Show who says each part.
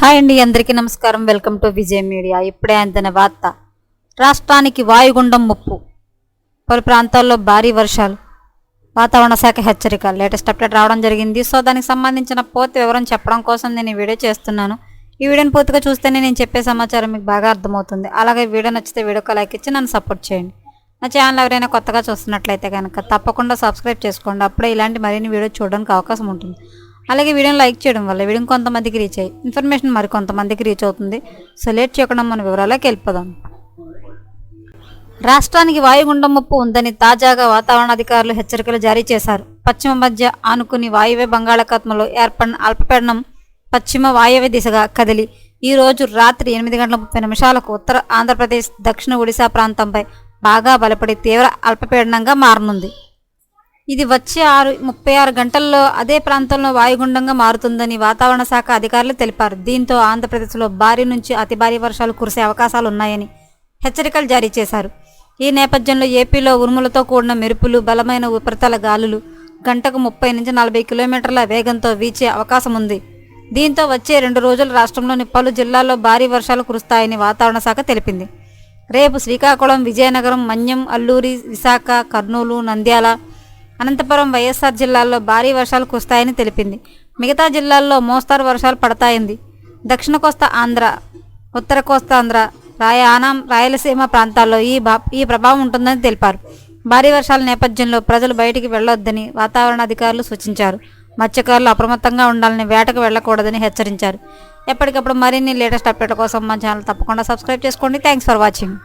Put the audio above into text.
Speaker 1: Hi అండి అందరికీ నమస్కారం. Welcome to Vijay media. ఇప్పుడే అందిన వార్త రాష్ట్రానికి వాయుగుండం ముప్పు. పలు ప్రాంతాల్లో భారీ వర్షాలు వాతావరణ శాఖ హెచ్చరిక లేటెస్ట్ అప్డేట్ రావడం జరిగింది. సో దానికి సంబంధించిన పూర్తి వివరం చెప్పడం కోసం నేను ఈ వీడియో చేస్తున్నాను. ఈ వీడియోని పూర్తిగా చూస్తేనే నేను చెప్పే సమాచారం మీకు బాగా అర్థమవుతుంది. అలాగే వీడియో నచ్చితే వీడియోకి లైక్ ఇచ్చి నన్ను సపోర్ట్ చేయండి. నా ఛానల్ ఎవరైనా కొత్తగా చూస్తున్నట్లయితే కనుక తప్పకుండా సబ్స్క్రైబ్ చేసుకోండి. అప్పుడే ఇలాంటి మరిన్ని వీడియో చూడడానికి అవకాశం ఉంటుంది. అలాగే వీడియోని లైక్ చేయడం వల్ల వీడియో కొంతమందికి రీచ్ అయ్యి ఇన్ఫర్మేషన్ మరి కొంతమందికి రీచ్ అవుతుంది. సో లేట్ చేయకుండా మన వివరాలకు వెళ్ళిపోదాం. రాష్ట్రానికి వాయుగుండం ముప్పు ఉందని తాజాగా వాతావరణ అధికారులు హెచ్చరికలు జారీ చేశారు. పశ్చిమ మధ్య ఆనుకుని వాయువ్య బంగాళాఖాతంలో ఏర్పడిన అల్పపీడనం పశ్చిమ వాయువ్య దిశగా కదిలి ఈ రోజు రాత్రి ఎనిమిది గంటల ముప్పై నిమిషాలకు ఉత్తర ఆంధ్రప్రదేశ్ దక్షిణ ఒడిశా ప్రాంతంపై బాగా బలపడి తీవ్ర అల్పపీడనంగా మారనుంది. ఇది వచ్చే ఆరు ముప్పై ఆరు గంటల్లో అదే ప్రాంతంలో వాయుగుండంగా మారుతుందని వాతావరణ శాఖ అధికారులు తెలిపారు. దీంతో ఆంధ్రప్రదేశ్లో భారీ నుంచి అతి భారీ వర్షాలు కురిసే అవకాశాలు ఉన్నాయని హెచ్చరికలు జారీ చేశారు. ఈ నేపథ్యంలో ఏపీలో ఉరుములతో కూడిన మెరుపులు బలమైన ఉపరితల గాలులు గంటకు ముప్పై నుంచి నలభై కిలోమీటర్ల వేగంతో వీచే అవకాశం ఉంది. దీంతో వచ్చే రెండు రోజులు రాష్ట్రంలోని పలు జిల్లాల్లో భారీ వర్షాలు కురుస్తాయని వాతావరణ శాఖ తెలిపింది. రేపు శ్రీకాకుళం విజయనగరం మన్యం అల్లూరి విశాఖ కర్నూలు నంద్యాల అనంతపురం వైఎస్ఆర్ జిల్లాల్లో భారీ వర్షాలు కురుస్తాయని తెలిపింది. మిగతా జిల్లాల్లో మోస్తారు వర్షాలు పడతాయింది. దక్షిణ కోస్తా ఆంధ్ర ఉత్తర కోస్తా ఆంధ్ర రాయానం రాయలసీమ ప్రాంతాల్లో ఈ ఈ ప్రభావం ఉంటుందని తెలిపారు. భారీ వర్షాల నేపథ్యంలో ప్రజలు బయటికి వెళ్ళొద్దని వాతావరణ అధికారులు సూచించారు. మత్స్యకారులు అప్రమత్తంగా ఉండాలని వేటకు వెళ్ళకూడదని హెచ్చరించారు. ఎప్పటికప్పుడు మరిన్ని లేటెస్ట్ అప్డేట్ల కోసం మా ఛానల్ తప్పకుండా సబ్స్క్రైబ్ చేసుకోండి. Thanks for watching.